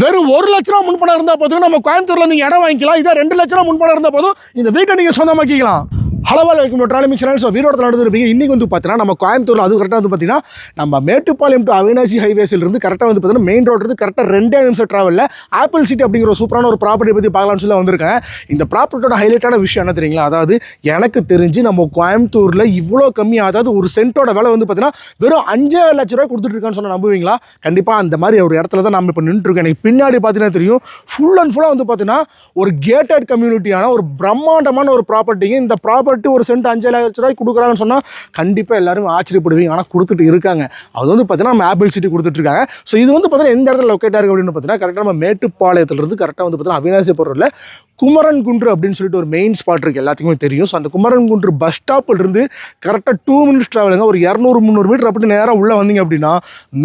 வெறும் ஒரு லட்ச ரூபா முன்பணம் இருந்தால் போதும். நம்ம கோயம்புத்தூர்ல நீங்கள் இடம் வாங்கிக்கலாம். இதே ரெண்டு லட்ச ரூபா முன்பணம் இருந்தால் போதும். இந்த வீட்டை நீங்கள் சொந்தமாக்கிக்கலாம். ஹலவால் வைக்கும் ட்ராலிமி சேனல் ஸோ வீரோட நடந்துருப்பீங்க. இன்னைக்கு வந்து பார்த்தீங்கன்னா நம்ம கோயம்புத்தூர்ல அது கரெக்டாக வந்து பார்த்தீங்கன்னா நம்ம மேட்டுப்பாளையம் டு அவினாசி ஹைவேஸில் இருந்து கரெக்டாக வந்து பார்த்தீங்கன்னா மெயின் ரோடு இருந்து கரெக்டாக ரெண்டே நிமிஷம் ட்ராவலில் ஆப்பிள் சிட்டி அப்படிங்கிற ஒரு சூப்பரான ஒரு ப்ராப்பர்ட்டி பற்றி பார்க்கலாம்னு சொல்லி வந்திருக்கேன். இந்த ப்ராப்பர்ட்டியோட ஹைலைட்டான விஷயம் என்ன தெரியுங்களா? அதாவது எனக்கு தெரிஞ்சு நம்ம கோயம்புத்தூரில் இவ்வளோ கம்மி அதாவது ஒரு சென்ட்டோட விலை வந்து பார்த்தீங்கன்னா வெறும் அஞ்சே லட்ச ரூபாய் கொடுத்துட்டு இருக்கான்னு சொன்ன நம்புவீங்களா? கண்டிப்பாக அந்த மாதிரி ஒரு இடத்துல தான் நம்ம இப்போ நின்றுருக்கோம் எனக்கு பின்னாடி பார்த்தீங்கன்னா தெரியும் ஃபுல் அண்ட் ஃபுல்லாக வந்து பார்த்தீங்கன்னா ஒரு கேட்டட் கம்யூனிட்டியான ஒரு பிரம்மாண்டமான ஒரு ப்ராப்பர்ட்டிங்க இந்த ப்ராப்பர்ட்டி ஒரு சென்ட் அஞ்சு லட்ச ரூபாய் கொடுக்குறாங்கன்னு சொன்னால் கண்டிப்பாக எல்லாரும் ஆச்சரியப்படுவீங்க. ஆனால் கொடுத்துட்டு இருக்காங்க. அது வந்து பார்த்தீங்கன்னா நம்ம ஆப்பிள் சிட்டி கொடுத்துட்ருக்காங்க. ஸோ இது வந்து பார்த்தீங்கன்னா எந்த இடத்துல லொக்கேட்டாக இருக்குது அப்படின்னு பார்த்தீங்கன்னா கரெக்டாக நம்ம மேட்டுப்பாளையத்துலேருந்து கரெக்டாக வந்து பார்த்தீங்கன்னா அவினாசி பொருளில் குமரன் குன்று அப்படின்னு சொல்லிட்டு ஒரு மெயின் ஸ்பாட் இருக்குது எல்லாத்துக்குமே தெரியும். ஸோ அந்த குமரன் குன்று பஸ் ஸ்டாப்பில் இருந்து கரெக்டாக டூ மினிட்ஸ் ட்ராவலுங்க ஒரு இரநூறு முந்நூறு மீட்டர் அப்படி நேராக உள்ளே வந்தீங்க அப்படின்னா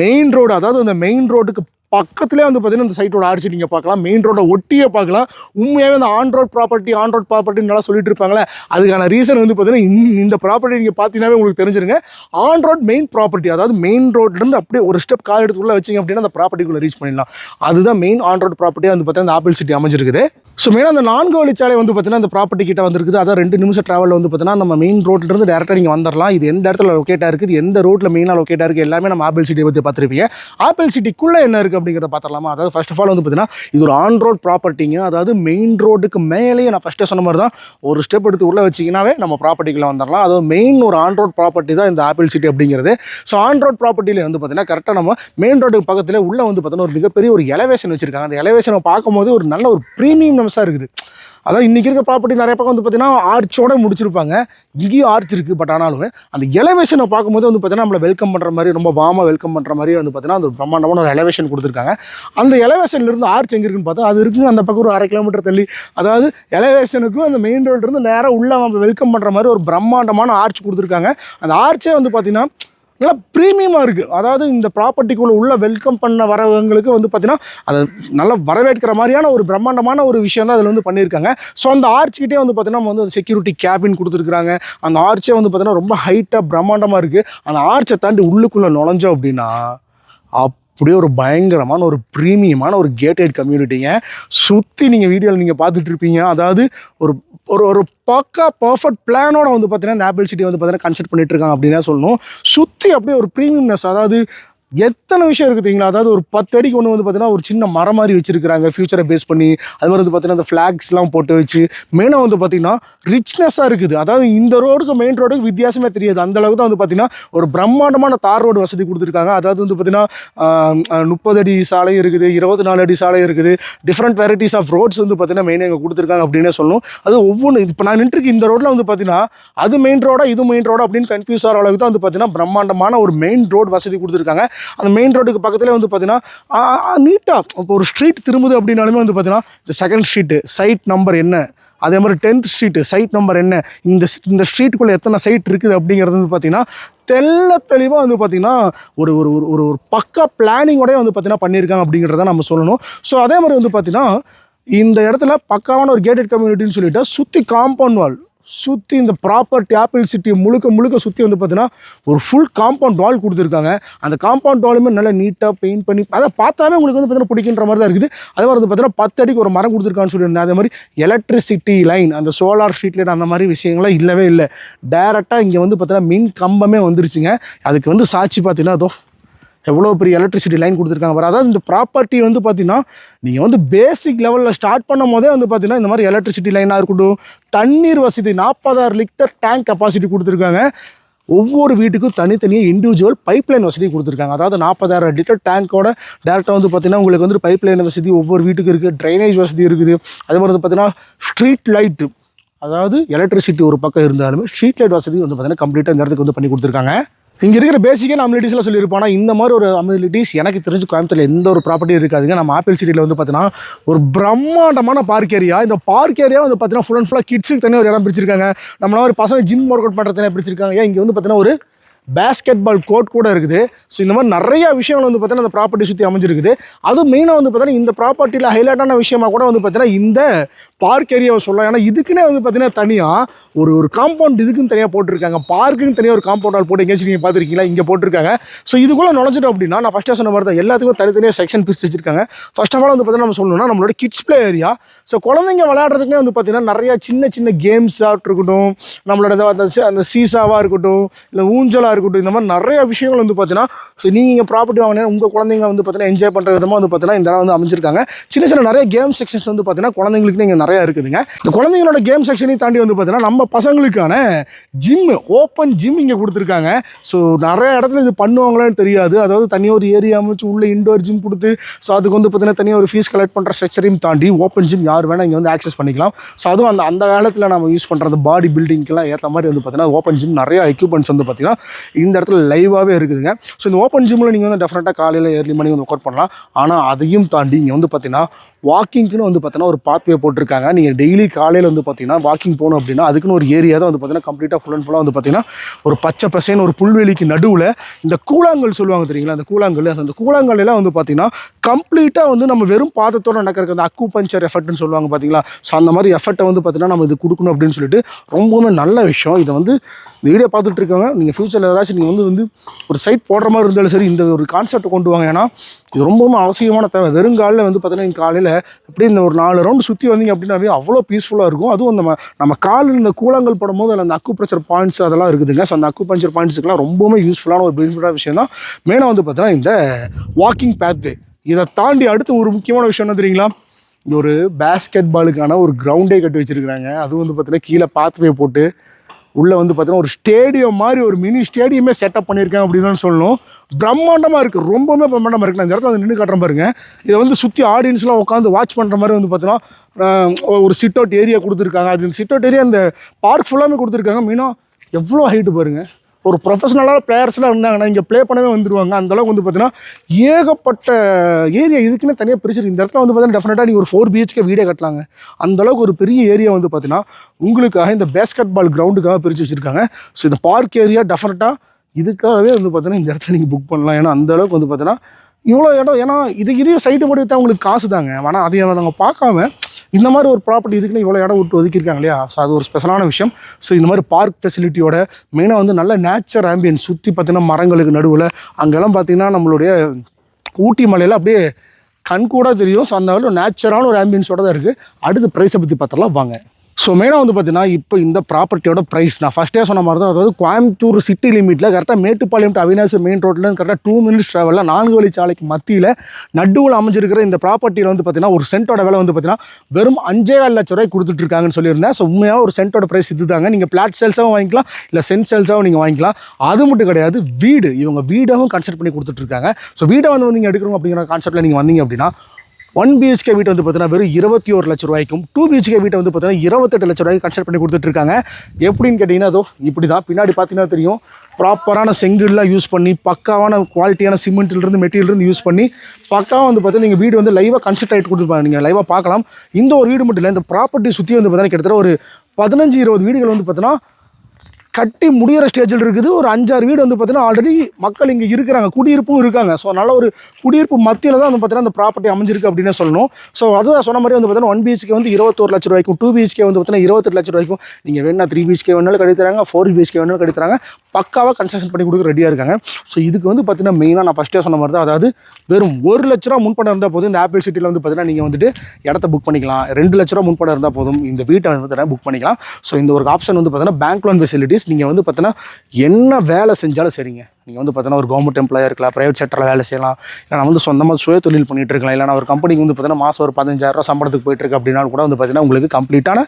மெயின் ரோடு அதாவது அந்த மெயின் ரோடுக்கு பக்கத்துலேயே வந்து பார்த்தீங்கன்னா இந்த சைட்டோட ஆர்ச்சி நீங்கள் பார்க்கலாம். மெயின் ரோட ஒட்டியே பார்க்கலாம். உண்மையாகவே அந்த on road property on road ப்ராப்பர்ட்டின்னு நல்லா சொல்லிட்டு இருப்பாங்களே அதுக்கான ரீசன் வந்து பார்த்தீங்கன்னா இந்த- இந்த ப்ராப்பர்ட்டி நீங்கள் பார்த்தீங்கன்னாவே உங்களுக்கு தெரிஞ்சிருங்க. ஆன் ரோட் மெயின் ப்ராப்பர்ட்டி அதாவது மெயின் ரோட்லேருந்து அப்படியே ஒரு ஸ்டெப் கால் எடுத்து உள்ள வச்சிங்க அப்படின்னா அந்த ப்ராப்பர்ட்டிக்குள்ளே ரீச் பண்ணிடலாம். அதுதான் மெயின் ஆன் ரோட் ப்ராப்பர்ட்டியாக வந்து பார்த்தீங்கன்னா அந்த ஆப்பிள் சிட்டி அமைஞ்சிருக்குது. ஸோ மெயினாக அந்த நான்கு வழிச்சாலை வந்து பார்த்தீங்கன்னா அந்த ப்ராப்பர்ட்டி கிட்ட வந்திருக்குது. அதான் ரெண்டு நிமிஷம் ட்ராவலில் வந்து பார்த்தீங்கன்னா நம்ம மெயின் ரோட்லேருந்து டேரெக்டாக நீங்கள் வந்துடலாம். இது எந்த இடத்துல லொக்கேட்டாக இருக்குது? எந்த ரோட்டில் மெயினாக லொக்கேட்டாக இருக்குது? எல்லாமே நம்ம ஆப்பிள் சிட்டியை பற்றி பார்த்துருப்பீங்க. ஆப்பிள் சிட்டிக்குள்ளே என்ன இருக்குது அப்படிங்கிறத பார்த்துடலாமா? அதாவது ஃபர்ஸ்ட் ஆஃப் ஆல் வந்து பார்த்தீங்கன்னா இது ஒரு ஆன் ரோட் ப்ராப்பர்ட்டிங்க அதாவது மெயின் ரோடுக்கு மேலேயே நான் ஃபஸ்ட்டே சொன்ன மாதிரி தான் ஒரு ஸ்டெப் எடுத்து உள்ளே வச்சிங்கனாவே நம்ம ப்ராப்பர்ட்டிக்குள்ளே வந்துடலாம். அதாவது மெயின் ஒரு ஆன் ரோட் ப்ராப்பர்ட்டி தான் இந்த ஆப்பிள் சிட்டி அப்படிங்கிறது. ஸோ ஆன் ரோட் ப்ராப்பர்ட்டியில் வந்து பார்த்தீங்கன்னா கரெக்டாக நம்ம மெயின் ரோடுக்கு பக்கத்தில் உள்ளே வந்து பார்த்தீங்கன்னா ஒரு மிகப்பெரிய ஒரு எலவேஷன் வச்சிருக்காங்க. அந்த எலவேஷனை பார்க்கும்போது ஒரு நல்ல ஒரு ப்ரீமியம் ப்ரீமியம்னஸாக இருக்குது. அதான் இன்றைக்கி இருக்க ப்ராப்பர்ட்டி நிறைய பக்கம் வந்து பார்த்தீங்கன்னா ஆர்ச்சோட முடிச்சிருப்பாங்க. இங்கேயும் ஆர்ச் இருக்குது பட் ஆனாலும் அந்த எலவேஷனை பார்க்கும்போது வந்து பார்த்தீங்கன்னா நம்மளை வெல்கம் பண்ணுற மாதிரி ரொம்ப வாமாக வெல்கம் பண்ணுற மாதிரி வந்து பார்த்தீங்கன்னா அந்த பிரம்மாண்டமான ஒரு எலவேஷன் கொடுத்துருக்காங்க. அந்த எலவேஷன்லேருந்து ஆர்ச் எங்கே இருக்குன்னு பார்த்தா அது இருக்குங்க அந்த பக்கம் ஒரு அரை கிலோமீட்டர் தள்ளி. அதாவது எலவேஷனுக்கும் அந்த மெயின் ரோட்லேருந்து நேராக உள்ளே வெல்கம் பண்ணுற மாதிரி ஒரு பிரம்மாண்டமான ஆர்ச் கொடுத்துருக்காங்க. அந்த ஆர்ச்சே வந்து பார்த்தீங்கன்னா நல்லா ப்ரீமியமாக இருக்குது அதாவது இந்த ப்ராப்பர்ட்டிக்குள்ளே உள்ள வெல்கம் பண்ண வரவங்களுக்கு வந்து பார்த்திங்கன்னா அதை நல்லா வரவேற்கிற மாதிரியான ஒரு பிரம்மாண்டமான ஒரு விஷயம் தான் அதில் வந்து பண்ணியிருக்காங்க. ஸோ அந்த ஆர்ச்கிட்டே வந்து பார்த்திங்கன்னா நம்ம வந்து செக்யூரிட்டி கேபின் கொடுத்துருக்குறாங்க. அந்த ஆர்ச்சே வந்து பார்த்திங்கன்னா ரொம்ப ஹைட்டாக பிரம்மாண்டமாக இருக்குது அந்த ஆர்ச்சை தாண்டி உள்ளுக்குள்ளே நுழைஞ்சோம் அப்படின்னா அப்படியே ஒரு பயங்கரமான ஒரு ப்ரீமியமான ஒரு கேட்டட் கம்யூனிட்டிங்க சுற்றி நீங்கள் வீடியோவில் நீங்கள் பார்த்துட்டு இருப்பீங்க. அதாவது ஒரு ஒரு ஒரு பக்கா பர்ஃபெக்ட் பிளானோட வந்து பார்த்தீங்கன்னா இந்த ஆப்பிள் சிட்டி வந்து பார்த்தீங்கன்னா கன்சல்ட் பண்ணிட்டு இருக்காங்க அப்படின்னு சொல்லணும். சுற்றி அப்படியே ஒரு ப்ரீமியம்னஸ் அதாவது எத்தனை விஷயம் இருக்குது தெரியுங்களா? அதாவது ஒரு பத்து அடிக்கு ஒன்று வந்து பார்த்தீங்கன்னா ஒரு சின்ன மரம் மாதிரி வச்சிருக்கிறாங்க. ஃபியூச்சரை பேஸ் பண்ணி. அது மாதிரி வந்து பார்த்தீங்கன்னா அந்த ஃப்ளாக்ஸ்லாம் போட்டு வச்சு மெயினாக வந்து பார்த்தீங்கன்னா ரிச்னஸாக இருக்குது. அதாவது இந்த ரோடுக்கு மெயின் ரோடுக்கு வித்தியாசமே தெரியாது. அந்த அளவுக்கு தான் வந்து பார்த்தீங்கன்னா ஒரு பிரம்மாண்டமான தார் ரோடு வசதி கொடுத்துருக்காங்க. அதாவது வந்து பார்த்தீங்கன்னா முப்பது அடி சாலை இருக்குது. இருபத்தி நாலு அடி சாலை இருக்குது. டிஃப்ரெண்ட் வெரைட்டிஸ் ஆஃப் ரோட்ஸ் வந்து பார்த்தீங்கன்னா மெயினாக இங்கே கொடுத்துருக்காங்க அப்படின்னே சொல்லணும். அது ஒவ்வொன்று இப்போ நான் நின்றுருக்கு இந்த ரோட்டில் வந்து பார்த்தீங்கன்னா அது மெயின் ரோடா இது மெயின் ரோடா அப்படின்னு கன்ஃபியூஸ் ஆகிற அளவுக்கு தான் வந்து பார்த்தீங்கன்னா பிரம்மாண்டமான ஒரு மெயின் ரோடு வசதி கொடுத்துருக்காங்க. அந்த மெயின் ரோடுக்கு பக்கத்துலேயே வந்து பார்த்தீங்கன்னா நீட்டாக இப்போ ஒரு ஸ்ட்ரீட் திரும்புது அப்படின்னாலுமே வந்து பார்த்தீங்கன்னா இந்த செகண்ட் ஸ்ட்ரீட்டு சைட் நம்பர் என்ன? அதே மாதிரி டென்த் ஸ்ட்ரீட்டு சைட் நம்பர் என்ன? இந்த இந்த ஸ்ட்ரீட்டுக்குள்ளே எத்தனை சைட் இருக்குது அப்படிங்கிறது வந்து பார்த்தீங்கன்னா தெள்ள தெளிவாக வந்து பார்த்திங்கன்னா ஒரு ஒரு ஒரு ஒரு ஒரு பக்கா பிளானிங்கோடய வந்து பார்த்திங்கன்னா பண்ணியிருக்காங்க அப்படிங்கிறத நம்ம சொல்லணும். ஸோ அதே மாதிரி வந்து பார்த்தீங்கன்னா இந்த இடத்துல பக்காவான ஒரு கேட்டட் கம்யூனிட்டின்னு சொல்லிட்டு சுற்றி காம்பவுண்ட் வால் சுற்றி இந்த ப்ராப்பர்ட்டி ஆப்பிள் சிட்டி முழுக்க முழுக்க சுற்றி வந்து பார்த்தீங்கன்னா ஒரு ஃபுல் காம்பவுண்ட் வால் கொடுத்துருக்காங்க. அந்த காம்பவுண்ட் வாலுமே நல்லா நீட்டாக பெயிண்ட் பண்ணி அதை பார்த்தாவே உங்களுக்கு வந்து பார்த்தீங்கன்னா பிடிக்கின்ற மாதிரி தான் இருக்குது. அதே மாதிரி வந்து பார்த்தீங்கன்னா பத்து அடிக்கு ஒரு மரம் கொடுத்துருக்கான்னு சொல்லியிருந்தேன். அதே மாதிரி எலக்ட்ரிசிட்டி லைன் அந்த சோலார் ஸ்ட்ரீட் லைட் அந்த மாதிரி விஷயங்கள்லாம் இல்லவே இல்லை. டேரெக்டாக இங்கே வந்து பார்த்தீங்கன்னா மின் கம்பமே வந்துருச்சுங்க. அதுக்கு வந்து சாட்சி பார்த்தீங்கன்னா அதோ எவ்வளோ பெரிய எலக்ட்ரிசிட்டி லைன் கொடுத்துருக்காங்க பாரு. அதாவது இந்த ப்ராப்பர்ட்டி வந்து பார்த்தீங்கன்னா நீங்கள் வந்து பேசிக் லெவலில் ஸ்டார்ட் பண்ணும் போதே வந்து பார்த்தீங்கன்னா இந்த மாதிரி எலக்ட்ரிசிட்டி லைனாக இருக்கட்டும் தண்ணீர் வசதி நாற்பதாயிரம் லிட்டர் டேங்க் கெப்பாசிட்டி கொடுத்துருக்காங்க. ஒவ்வொரு வீட்டுக்கும் தனித்தனியாக இண்டிவிஜுவல் பைப்லைன் வசதி கொடுத்துருக்காங்க. அதாவது நாற்பதாயிரம் லிட்டர் டேங்கோட டேரெக்டாக வந்து பார்த்தீங்கன்னா உங்களுக்கு வந்து பைப்லைன் வசதி ஒவ்வொரு வீட்டுக்கு இருக்குது ட்ரைனேஜ் வசதி இருக்குது. அதே மாதிரி வந்து பார்த்திங்கன்னா ஸ்ட்ரீட் லைட்டு அதாவது எலக்ட்ரிசிட்டி ஒரு பக்கம் இருந்தாலுமே ஸ்ட்ரீட் லைட் வசதி வந்து பார்த்தீங்கன்னா கம்ப்ளீட்டாக இந்த இடத்துக்கு வந்து பண்ணி கொடுத்துருக்காங்க. இங்கே இருக்கிற பேசிக்கான அம்யூனிட்டிஸ்லாம் ஆனால் இந்த மாதிரி ஒரு அமிலிட்டிஸ் எனக்கு தெரிஞ்சு கோயம்புத்தூரில் எந்த ஒரு ப்ராப்பர்ட்டியும் இருக்காதுங்க. நம்ம ஆப்பிள் சிட்டியில் வந்து பார்த்தீங்கன்னா ஒரு பிரம்மாண்டமான பார்க் ஏரியா இந்த பார்க் ஏரியா வந்து பார்த்தீங்கன்னா ஃபுல் அண்ட் ஃபுல்லாக கிட்ஸுக்கு தனியாக ஒரு இடம் பிடிச்சிருக்காங்க. நம்மள ஒரு பசங்க ஜிம் ஒர்க் அவுட் பண்ணுறது தனியாக பிடிச்சிருக்காங்க. ஏன் இங்கே வந்து பார்த்தீங்கன்னா ஒரு பேஸ்கெட் பால் கோர்ட் கூட இருக்குது. ஸோ இந்த மாதிரி நிறைய விஷயங்கள் வந்து பார்த்தீங்கன்னா அந்த ப்ராப்பர்ட்டி சுற்றி அமைஞ்சிருக்குது. அதுவும் மெயினாக வந்து பார்த்தீங்கன்னா இந்த ப்ராப்பர்ட்டியில் ஹைலைட்டான விஷயமா கூட வந்து பார்த்தீங்கன்னா இந்த பார்க் ஏரியாவை சொல்லலாம். ஏன்னா இதுக்குன்னே வந்து பார்த்தீங்கன்னா தனியாக ஒரு ஒரு காம்பவுண்ட் இதுக்குன்னு தனியாக போட்டிருக்காங்க. பார்க்குன்னு தனியாக ஒரு காம்பவுண்ட் ஆல் போட்டு எங்கேயாச்சும் நீங்கள் பார்த்துருக்கீங்களா? இங்கே போட்டிருக்காங்க. ஸோ இதுக்குள்ளே நுழைஞ்சிட்டோம் அப்படின்னா நான் ஃபஸ்ட்டாக சொன்ன மாதிரி தான் எல்லாத்துக்கும் தனித்தனியாக செக்ஷன் பிரித்து வச்சிருக்காங்க. ஃபஸ்ட் ஆஃப் ஆல் வந்து பார்த்தீங்கன்னா நம்ம சொல்லணும்னா நம்மளோட கிட்ஸ் பிளே ஏரியா ஸோ குழந்தைங்க விளையாடுறதுக்குனே வந்து பார்த்தீங்கன்னா நிறைய சின்ன சின்ன கேம்ஸாக இருக்கட்டும் நம்மளோட அந்த அந்த சீசாவாக இருக்கட்டும் இல்லை ஊஞ்சலாக இருக்கட்டும் இந்த மாதிரி நிறைய விஷயங்கள் வந்து பார்த்தீங்கன்னா ஸோ நீங்கள் ப்ராப்பர்ட்டி வாங்கினா உங்கள் குழந்தைங்க வந்து பார்த்தீங்கன்னா என்ஜாய் பண்ணுற விதமாக வந்து பார்த்தீங்கன்னா இந்த இடம் வந்து அமைஞ்சிருக்காங்க. சின்ன சின்ன நிறைய கேம் செக்ஷன்ஸ் வந்து பார்த்தீங்கன்னா குழந்தைங்களுக்கு இங்கே நிறையா இருக்குதுங்க. இந்த குழந்தைங்களோட கேம் செக்ஷனையும் தாண்டி வந்து பார்த்தீங்கன்னா நம்ம பசங்களுக்கான ஜிம் ஓப்பன் ஜிம் இங்கே கொடுத்துருக்காங்க. ஸோ நிறைய இடத்துல இது பண்ணுவாங்களான்னு தெரியாது. அதாவது தனியாக ஒரு ஏரியா அமைச்சு உள்ள இண்டோர் ஜிம் கொடுத்து ஸோ அதுக்கு வந்து பார்த்தீங்கன்னா தனியாக ஒரு ஃபீஸ் கலெக்ட் பண்ணுற ஸ்ட்ரக்சரையும் தாண்டி ஓப்பன் ஜிம் யார் வேணால் இங்கே வந்து ஆக்சஸ் பண்ணிக்கலாம். ஸோ அதுவும் அந்த அந்த காலத்தில் நம்ம யூஸ் பண்ணுறது பாடி பில்டிங்க்கெல்லாம் ஏற்ற மாதிரி வந்து பார்த்தீங்கன்னா ஓப்பன் ஜிம் நிறைய எக்யூப்மெண்ட்ஸ் வந்து பார்த்தீங்கன்னா இந்த இடத்துல லைவாகவே இருக்குதுங்க. ஸோ இந்த ஓப்பன் ஜிம்மில் நீங்கள் வந்து டெஃபினட்டாக காலையில் ஏர்லி மணி வந்து ஒர்க் அவுட் பண்ணலாம். ஆனால் அதையும் தாண்டி இங்கே வந்து பார்த்தீங்கன்னா வாக்கிங்க்குன்னு வந்து பார்த்தீங்கன்னா ஒரு பாத்வே போட்டிருக்காங்க. நீங்கள் டெய்லி காலையில் வந்து பார்த்தீங்கன்னா வாக்கிங் போகணும் அப்படின்னா அதுக்குன்னு ஒரு ஏரியா தான் வந்து பார்த்தீங்கன்னா கம்ப்ளீட்டாக ஃபுல் அண்ட் ஃபுல்லாக வந்து பார்த்தீங்கன்னா ஒரு பச்சை பசைன்னு ஒரு புல்வெளிக்கு நடுவில் இந்த கூழாங்கல் சொல்லுவாங்க தெரியுங்களா அந்த கூழாங்கல் அந்த கூழாங்கல் எல்லாம் வந்து பார்த்தீங்கன்னா கம்ப்ளீட்டாக வந்து நம்ம வெறும் பாதத்தோட நடக்கிறது அந்த அக்கு பஞ்சர் எஃபர்ட்னு சொல்லுவாங்க பார்த்தீங்களா ஸோ அந்த மாதிரி எஃபர்ட்டை வந்து பார்த்தீங்கன்னா நம்ம இது கொடுக்கணும் அப்படின்னு சொல்லிட்டு ரொம்பவுமே நல்ல விஷயம். இதை வந்து வீடியோ பார்த்துட்டு இருக்காங்க நீங்கள் ஃப்யூச்சரில் ஏதாச்சும் நீங்கள் வந்து வந்து ஒரு சைட் போடுற மாதிரி இருந்தாலும் சரி இந்த ஒரு கான்செப்டை கொண்டு வாங்க ஏன்னா இது ரொம்பவும் அவசியமான தேவை. வெறுங்காலில் வந்து பார்த்தீங்கன்னா நீங்கள் காலையில் அப்படியே இந்த ஒரு நாலு ரவுண்டு சுற்றி வந்தீங்க அப்படின்னாவே அவ்வளோ பீஸ்ஃபுல்லாக இருக்கும். அதுவும் நம்ம நம்ம காலில் இந்த கூழாங்கல் போடும்போது அதில் அந்த அக்குப்ரச்சர் பாயிண்ட்ஸ் அதெல்லாம் இருக்குதுங்க. ஸோ அந்த அக்குப்ரச்சர் பாயிண்ட்ஸுக்கெல்லாம் ரொம்பவுமே யூஸ்ஃபுல்லான ஒரு பெனிஃபிட்டான விஷயம் தான். மெயினாக வந்து பார்த்தீங்கன்னா இந்த வாக்கிங் பேத்து இதை தாண்டி அடுத்து ஒரு முக்கியமான விஷயம் என்ன தெரியுங்களா? ஒரு பேஸ்கெட் பாலுக்கான ஒரு கிரவுண்டே கட்டி வச்சுருக்குறாங்க. அதுவும் வந்து பார்த்தீங்கன்னா கீழே பாத்வே போட்டு உள்ளே வந்து பார்த்தீங்கன்னா ஒரு ஸ்டேடியம் மாதிரி ஒரு மினி ஸ்டேடியமே செட்டப் பண்ணியிருக்கேன் அப்படின்னு சொல்லணும். பிரம்மாண்டமாக இருக்குது ரொம்பவுமே பிரம்மாண்டமாக இருக்குது அந்த இந்த இடத்துல வந்து நின்று காட்டுறேன் பாருங்க. இதை வந்து சுற்றி ஆடியன்ஸ்லாம் உட்காந்து வாட்ச் பண்ணுற மாதிரி வந்து பார்த்தீங்கன்னா ஒரு சிட் அவுட் ஏரியா கொடுத்துருக்காங்க. அது சிட் அவுட் ஏரியா அந்த பார்க் ஃபுல்லாமே கொடுத்துருக்காங்க. மெயினாக எவ்வளோ ஹைட்டு பாருங்கள் ஒரு ப்ரொஃபஷனலாக பிளேயர்ஸ்லாம் இருந்தாங்கன்னா இங்கே ப்ளே பண்ணவே வந்துடுவாங்க அந்தளவுக்கு வந்து பார்த்தீங்கன்னா ஏகப்பட்ட ஏரியா இதுக்குன்னு தனியாக பிரிச்சிருக்கு. இந்த இடத்துல வந்து பார்த்தீங்கன்னா டெஃபினட்டாக நீங்கள் ஒரு ஃபோர் பிஹெச்கே வீடே கட்டலாங்க. அந்தளவுக்கு ஒரு பெரிய ஏரியா வந்து பார்த்தீங்கன்னா உங்களுக்காக இந்த பேஸ்கெட் பால் கிரவுண்டுக்காக பிரித்து வச்சுருக்காங்க. ஸோ இந்த பார்க் ஏரியா டெஃபினட்டாக இதுக்காகவே வந்து பார்த்தீங்கன்னா இந்த இடத்துல நீங்கள் புக் பண்ணலாம். ஏன்னா அந்த அளவுக்கு வந்து பார்த்தீங்கன்னா இவ்வளோ இடம் ஏன்னா இது இதே சைட்டு போட்டு தான் உங்களுக்கு காசு தாங்க. ஆனால் அதை நாங்கள் பார்க்காம இந்த மாதிரி ஒரு ப்ராப்பர்ட்டி இதுக்குன்னு இவ்வளோ இடம் விட்டு ஒதுக்கியிருக்காங்க இல்லையா? ஸோ அது ஒரு ஸ்பெஷலான விஷயம். ஸோ இந்த மாதிரி பார்க் ஃபெசிலிட்டியோட மெயினாக வந்து நல்ல நேச்சர் ஆம்பியன்ஸ் சுற்றி பார்த்தீங்கன்னா மரங்களுக்கு நடுவில் அங்கெல்லாம் பார்த்தீங்கன்னா நம்மளுடைய ஊட்டி மலையில் அப்படியே கண் கூட தெரியும். ஸோ அந்த அளவு நேச்சரான ஒரு ஆம்பியன்ஸோட தான் இருக்குது அடுத்து ப்ரைஸை பற்றி பார்த்தரலாம் வாங்க. ஸோ மெயினாக வந்து பார்த்தீங்கன்னா இப்போ இந்த ப்ராப்பர்ட்டியோட ப்ரைஸ் நான் ஃபஸ்ட்டே சொன்ன மாதிரி தான் அதாவது கோயம்புத்தூர் சிட்டி லிமிட்டில் கரெக்டாக மேட்டுப்பாளையம் டு அவினாசி மெயின் ரோட்டில் கரெக்டாக டூ மினிட்ஸ் ட்ராவலில் நான்கு வழி சாலைக்கு மத்தியில் நடுவில் அமைஞ்சிருக்கிற இந்த ப்ராப்பர்ட்டியில் வந்து பார்த்தீங்கன்னா ஒரு சென்ட்டோட விலை வந்து பார்த்தீங்கன்னா வெறும் அஞ்சே கால் லட்ச ரூபாய் கொடுத்துட்ருக்காங்கன்னு சொல்லியிருந்தேன். ஸோ உண்மையாக ஒரு சென்ட்டோட ப்ரைஸ் இது தாங்க நீங்கள் பிளாட் சேல்ஸாகவும் வாங்கிக்கலாம் இல்லை சென்ட் சேல்ஸாகவும் நீங்கள் வாங்கிக்கலாம். அது மட்டும் கிடையாது வீடு. இவங்க வீடாகவும் கன்செப்ட் பண்ணி கொடுத்துட்ருக்காங்க ஸோ வீடை வந்து நீங்கள் எடுக்கிறோம் அப்படிங்கிற கான்செப்ட்டில் நீங்கள் வந்தீங்க அப்படின்னா ஒன் பிஹெச்கே வீட்டை வந்து பார்த்தீங்கன்னா வெறும் இருபத்தி ஒரு லட்ச ரூபாய்க்கும் டூ பிஹெச்கே வீட்டை வந்து பார்த்தீங்கன்னா இருபத்தெட்டு லட்ச ரூபாய்க்கு கன்ஸ்ட்ரக்ட் பண்ணி கொடுத்துட்ருக்காங்க. எப்படின்னு கேட்டிங்கன்னா அதோ இப்படி தான் பின்னாடி பார்த்தீங்கன்னா தெரியும். ப்ராப்பரான செங்கல்லாம் யூஸ் பண்ணி பக்காவான குவாலிட்டியான சிமெண்ட்லேருந்து மெட்டீரியல்லேருந்து யூஸ் பண்ணி பக்காவாக வந்து பார்த்தீங்கன்னா நீங்கள் வீடு வந்து லைவாக கன்ஸ்ட்ரக்ட் ஆகிட்டு கொடுத்துருப்பாங்க. நீங்கள் லைவாக பார்க்கலாம். இந்த ஒரு வீடு மட்டும் இல்லை இந்த ப்ராப்பர்ட்டி சுற்றி வந்து பார்த்தீங்கன்னா கிட்டத்தட்ட ஒரு பதினஞ்சு இருபது வீடுகள் வந்து பார்த்தீங்கன்னா கட்டி முடிகிற ஸ்டேஜில் இருக்குது. ஒரு அஞ்சாறு வீடு வந்து பார்த்தீங்கன்னா ஆல்ரெடி மக்கள் இங்கே இருக்கிறாங்க. குடியிருப்பும் இருக்காங்க. ஸோ நல்ல ஒரு குடியிருப்பு மத்தியில் தான் வந்து பார்த்தீங்கன்னா அந்த ப்ராப்பர்ட்டி அமைஞ்சிருக்கு அப்படின்னு சொல்லணும். ஸோ அதுதான் சொன்ன மாதிரி வந்து பார்த்தீங்கன்னா ஒன் பிஹெச்கே வந்து இருபத்தோரு லட்ச ரூபாய்க்கும் டூ பிஹெச்கே வந்து பார்த்தீங்கன்னா இருபத்தெட்டு லட்ச ரூபாய்க்கும் நீங்கள் வேணா த்ரீ பிஹெச்கே வேணாலும் கட்டி ஃபோர் பிஹெச்கே வேணாலும் கட்டி பக்காவாக கன்ஸ்ட்ரக்ஷன் பண்ணி கொடுக்க ரெடியாக இருக்காங்க. ஸோ இதுக்கு வந்து பார்த்தீங்கன்னா மெயினாக நான் ஃபஸ்ட்டே சொன்ன மாதிரி தான் அதாவது வெறும் ஒரு லட்ச ரூபா முன்பணம் இருந்தால் போதும். இந்த ஆப்பிள் சிட்டியில் வந்து பார்த்தீங்கன்னா நீங்கள் வந்துட்டு இடத்த புக் பண்ணிக்கலாம். ரெண்டு லட்ச ரூபா முன்பணம் இருந்தால் போதும். இந்த வீட்டை வந்து பார்த்தீங்கன்னா புக் பண்ணிக்கலாம். ஸோ இந்த ஒரு ஆப்ஷன் வந்து பார்த்தீங்கன்னா பேங்க் லோன் ஃபெசிலிட்டிஸ் நீங்கள் வந்து பார்த்தீங்கன்னா என்ன வேலை செஞ்சாலும் சரிங்க. நீங்கள் வந்து பார்த்தீங்கன்னா ஒரு கவர்மெண்ட் எம்ப்ளாயாக இருக்கலாம் ப்ரைவேட் செக்டரில் வேலை செய்யலாம். இல்லை நான் வந்து சொந்தமாக சுய தொழில் பண்ணிகிட்டு இருக்கலாம். இல்லை நான் ஒரு கம்பெனிக்கு வந்து பார்த்தீங்கன்னா மாதம் ஒரு பதினஞ்சாயிரம் ரூபா சம்பளத்துக்கு போயிட்டுருக்கு அப்படின்னா அப்படின்னாலும் கூட வந்து பார்த்தீங்கன்னா உங்களுக்கு கம்ப்ளீட்டான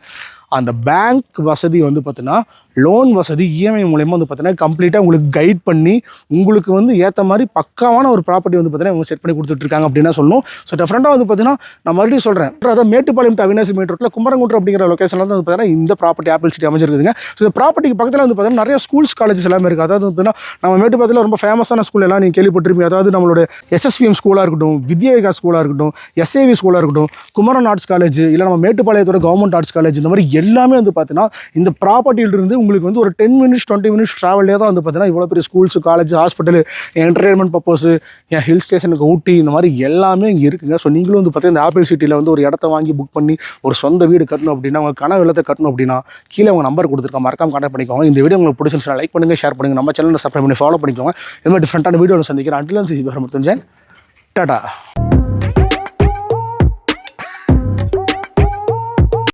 அந்த பேங்க் வசதி வந்து பார்த்தீங்கன்னா லோன் வசதி இஎம்ஐ மூலயமா வந்து பார்த்தீங்கன்னா கம்ப்ளீட்டாக உங்களுக்கு கைட் பண்ணி உங்களுக்கு வந்து ஏற்ற மாதிரி பக்காவான ஒரு ப்ராப்பர்ட்டி வந்து பார்த்தீங்கன்னா இவங்க செட் பண்ணி கொடுத்துட்ருக்காங்க அப்படின்னா சொல்லணும். ஸோ டெஃபரெண்டாக வந்து பார்த்தீங்கன்னா நான் மறுபடியும் சொல்கிறேன் அதாவது மேட்டுப்பாளையம் டு அவினாசி மெயின் ரோட்டில் குமரங்குன்றம் அப்படிங்கிற லொக்கேஷனில் வந்து பார்த்தீங்கன்னா இந்த ப்ராப்பர்ட்டி ஆப்பிள் சிட்டி அமைஞ்சிருக்குதுங்க. ஸோ இந்த ப்ராப்பர்ட்டிக்கு பக்கத்தில் வந்து பார்த்தீங்கன்னா நிறைய ஸ்கூல்ஸ் காலேஜஸ் எல்லாமே இருக்குது அதாவது வந்து பார்த்தீங்கன்னா நம்ம மேட்டுப்பாளையத்தில் ரொம்ப ஃபேமஸான ஸ்கூல் எல்லாம் நீங்கள் கேள்விப்பட்டிருப்பீங்க. அதாவது நம்மளோட எஸ்எஸ்விஎம் ஸ்கூலாக இருக்கட்டும் வித்யாவிகா ஸ்கூலாக இருக்கட்டும் எஸ்ஏவி ஸ்கூலாக இருக்கட்டும் குமரன் ஆர்ட்ஸ் காலேஜ் இல்லை நம்ம மேட்டுப்பாளையத்தோட கவர்மெண்ட் ஆர்ட்ஸ் காலேஜ் இந்த மாதிரி எல்லாமே வந்து பார்த்தீங்கன்னா இந்த ப்ராப்பர்ட்டியிலிருந்து உங்களுக்கு வந்து ஒரு டென் மினிட்ஸ் டுவெண்ட்டி மினிட்ஸ் ட்ராவலே தான் வந்து பார்த்தீங்கன்னா இவ்வளோ பெரிய schools college hospital entertainment purpose என் ஹில் ஸ்டேஷனுக்கு ஊட்டி இந்த மாதிரி எல்லாமே இங்கே இருக்குங்க. ஸோ நீங்களும் வந்து பார்த்தீங்கன்னா இந்த ஆப்பிள் சிட்டியில் வந்து ஒரு இடத்த வாங்கி புக் பண்ணி ஒரு சொந்த வீடு கட்டணும் அப்படின்னா உங்கள் கனவு இல்லத்தை கட்டணும் அப்படின்னா கீழே உங்கள் நம்பர் கொடுத்துருக்கோம். மறக்காம கான்டாக்ட் பண்ணிக்கோங்க. இந்த வீடியோ உங்களுக்கு பிடிச்சிருந்துச்சுன்னா லைக் பண்ணுங்க ஷேர் பண்ணுங்க. நம்ம சேனலில் சப்ஸ்கிரைப் பண்ணி ஃபாலோ பண்ணிக்கோங்க. இந்த மாதிரி டிஃப்ரெண்ட்டான வீடியோவில் சந்திக்கிறேன். அண்டிலன் சிசி மருத்துவன் டாடா